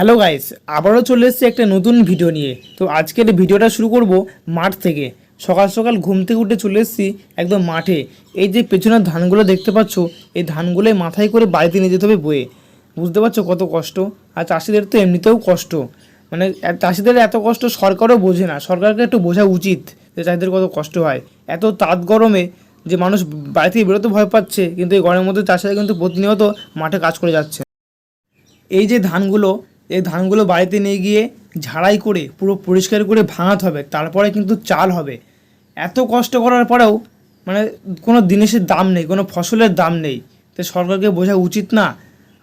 Hello guys, আবারও চলে এসেছি একটা নতুন ভিডিও নিয়ে। তো আজকের ভিডিওটা শুরু করব মাঠ থেকে। সকাল সকাল ঘুম থেকে উঠে চলে এসেছি একদম মাঠে। এই যে পেছনের ধানগুলো দেখতে পাচ্ছ, এই ধানগুলোই মাথায় করে বাড়িতে নিয়ে যেতে হবে বয়ে। বুঝতে পারছ কত কষ্ট? আর চাষিদের তো এমনিতেও কষ্ট। মানে চাষিদের এত কষ্ট সরকারও বোঝে না। সরকারকে একটু বোঝা উচিত যে চাষিদের কত কষ্ট হয়। এত তাঁত গরমে যে মানুষ বাড়ি থেকে বেরোতে ভয় পাচ্ছে, কিন্তু এই গরমের মধ্যে চাষিরা কিন্তু প্রতিনিয়ত মাঠে কাজ করে যাচ্ছে। এই যে ধানগুলো এই ধানগুলো বাড়িতে নিয়ে গিয়ে ঝাড়াই করে, পুরো পরিষ্কার করে ভাঙাতে হবে, তারপরে কিন্তু চাল হবে। এত কষ্ট করার পরেও মানে কোনো জিনিসের দাম নেই, কোনো ফসলের দাম নেই। তো সরকারকে বোঝা উচিত না।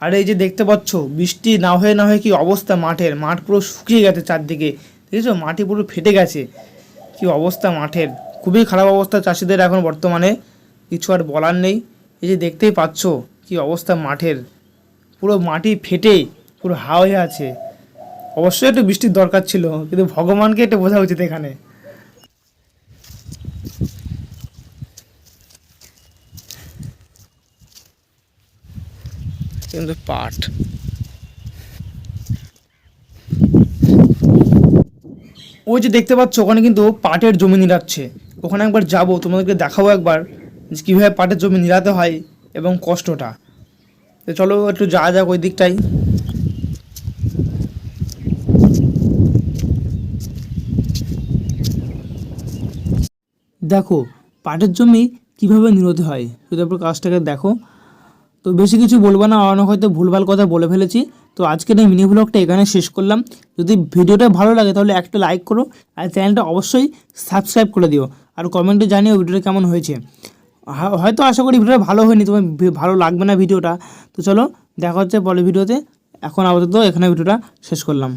আর এই যে দেখতে পাচ্ছ, বৃষ্টি না হয়ে না হয়ে কি অবস্থা মাঠের। মাঠ পুরো শুকিয়ে গেছে চারদিকে। দেখেছ? মাটি পুরো ফেটে গেছে। কি অবস্থা মাঠের? খুবই খারাপ অবস্থা চাষিদের এখন বর্তমানে। কিছু আর বলার নেই। এই যে দেখতেই পাচ্ছ, কি অবস্থা মাঠের। পুরো মাটি ফেটে। পুরো হা হয়ে আছে। অবশ্যই একটু বৃষ্টির দরকার ছিল কিন্তু ভগবানকে একটু বোঝা উচিত এখানে। কিন্তু পাট। ওই যে দেখতে পাচ্ছ ওখানে কিন্তু পাটের জমি নিরাচ্ছে। ওখানে একবার যাব তোমাদেরকে দেখাবো একবার যে কীভাবে পাটের জমি নিরাতে হয় এবং কষ্টটা। তো চলো একটু যাওয়া যাক ওই দিকটাই দেখো, পাটের জমি কীভাবে নিরোধ হয়? শুধু একবার কাজটাকে দেখো। তো বেশি কিছু বলব না অনেক হয়তো ভুলভাল কথা বলে ফেলেছি। তো আজকের এই মিনি ব্লগটা এখানে শেষ করলাম। যদি ভিডিওটা ভালো লাগে তাহলে একটা লাইক করো, আর চ্যানেলটা অবশ্যই সাবস্ক্রাইব করে দিও, আর কমেন্টে জানিও ভিডিওটা কেমন হয়েছে। হয়তো আশা করি ভিডিওটা ভালো হয়নি তোমার ভালো লাগবে না ভিডিওটা। তো চলো, দেখা হচ্ছে পরের ভিডিওতে। এখন আপাতত এখানে ভিডিওটা শেষ করলাম।